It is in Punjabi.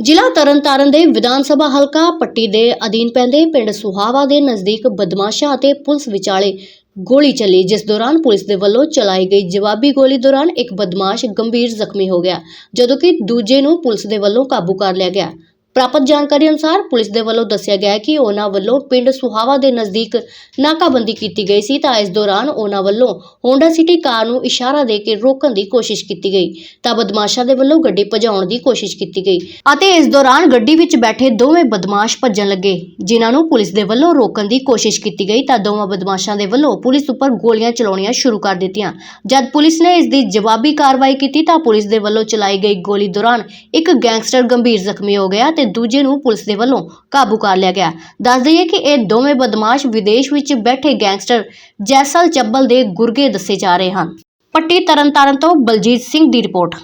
ਜ਼ਿਲ੍ਹਾ ਤਰਨਤਾਰਨ ਦੇ ਵਿਧਾਨ ਸਭਾ ਹਲਕਾ ਪੱਟੀ ਦੇ ਅਧੀਨ ਪੈਂਦੇ ਪਿੰਡ ਸੁਹਾਵਾ ਦੇ ਨਜ਼ਦੀਕ ਬਦਮਾਸ਼ਾਂ ਅਤੇ ਪੁਲਿਸ ਵਿਚਾਲੇ ਗੋਲੀ ਚੱਲੀ, ਜਿਸ ਦੌਰਾਨ ਪੁਲਿਸ ਦੇ ਵੱਲੋਂ ਚਲਾਈ ਗਈ ਜਵਾਬੀ ਗੋਲੀ ਦੌਰਾਨ ਇੱਕ ਬਦਮਾਸ਼ ਗੰਭੀਰ ਜ਼ਖਮੀ ਹੋ ਗਿਆ, ਜਦੋਂ ਕਿ ਦੂਜੇ ਨੂੰ ਪੁਲਿਸ ਦੇ ਵੱਲੋਂ ਕਾਬੂ ਕਰ ਲਿਆ ਗਿਆ। ਪ੍ਰਾਪਤ ਜਾਣਕਾਰੀ ਅਨੁਸਾਰ ਪੁਲਿਸ ਦੇ ਵੱਲੋਂ ਦੱਸਿਆ ਗਿਆ ਹੈ ਕਿ ਉਹਨਾਂ ਵੱਲੋਂ ਪਿੰਡ ਸੁਹਾਵਾ ਦੇ ਨਜ਼ਦੀਕ ਨਾਕਾਬੰਦੀ ਕੀਤੀ ਗਈ ਸੀ ਤਾਂ ਇਸ ਦੌਰਾਨ ਉਹਨਾਂ ਵੱਲੋਂ ਹੋਂਡਾ ਸਿਟੀ ਕਾਰ ਨੂੰ ਇਸ਼ਾਰਾ ਦੇ ਕੇ ਰੋਕਣ ਦੀ ਕੋਸ਼ਿਸ਼ ਕੀਤੀ ਗਈ। ਤਾਂ ਬਦਮਾਸ਼ਾਂ ਦੇ ਵੱਲੋਂ ਗੱਡੀ ਭਜਾਉਣ ਦੀ ਕੋਸ਼ਿਸ਼ ਕੀਤੀ ਗਈ ਅਤੇ ਇਸ ਦੌਰਾਨ ਗੱਡੀ ਵਿੱਚ ਬੈਠੇ ਦੋਵੇਂ ਬਦਮਾਸ਼ ਭੱਜਣ ਲੱਗੇ, ਜਿਨ੍ਹਾਂ ਨੂੰ ਪੁਲਿਸ ਦੇ ਵੱਲੋਂ ਰੋਕਣ ਦੀ ਕੋਸ਼ਿਸ਼ ਕੀਤੀ ਗਈ ਤਾਂ ਦੋਵਾਂ ਬਦਮਾਸ਼ਾਂ ਦੇ ਵੱਲੋਂ ਪੁਲਿਸ ਉੱਪਰ ਗੋਲੀਆਂ ਚਲਾਉਣੀਆਂ ਸ਼ੁਰੂ ਕਰ ਦਿੱਤੀਆਂ। ਜਦ ਪੁਲਿਸ ਨੇ ਇਸ ਦੀ ਜਵਾਬੀ ਕਾਰਵਾਈ ਕੀਤੀ ਤਾਂ ਪੁਲਿਸ ਦੇ ਵੱਲੋਂ ਚਲਾਈ ਗਈ ਗੋਲੀ ਦੌਰਾਨ ਇੱਕ ਗੈਂਗਸਟਰ ਗੰਭੀਰ ਜ਼ਖਮੀ ਹੋ ਗਿਆ ਤੇ ਦੂਜੇ ਨੂੰ ਪੁਲਿਸ ਦੇ ਵੱਲੋਂ ਕਾਬੂ ਕਰ ਲਿਆ ਗਿਆ। ਦੱਸ ਦਈਏ ਕਿ ਇਹ ਦੋਵੇਂ ਬਦਮਾਸ਼ ਵਿਦੇਸ਼ ਵਿੱਚ ਬੈਠੇ ਗੈਂਗਸਟਰ ਜੈਸਲ ਚੱਬਲ ਦੇ ਗੁਰਗੇ ਦੱਸੇ ਜਾ ਰਹੇ ਹਨ। ਪੱਟੀ ਤਰਨਤਾਰਨ ਤੋਂ ਬਲਜੀਤ ਸਿੰਘ ਦੀ ਰਿਪੋਰਟ।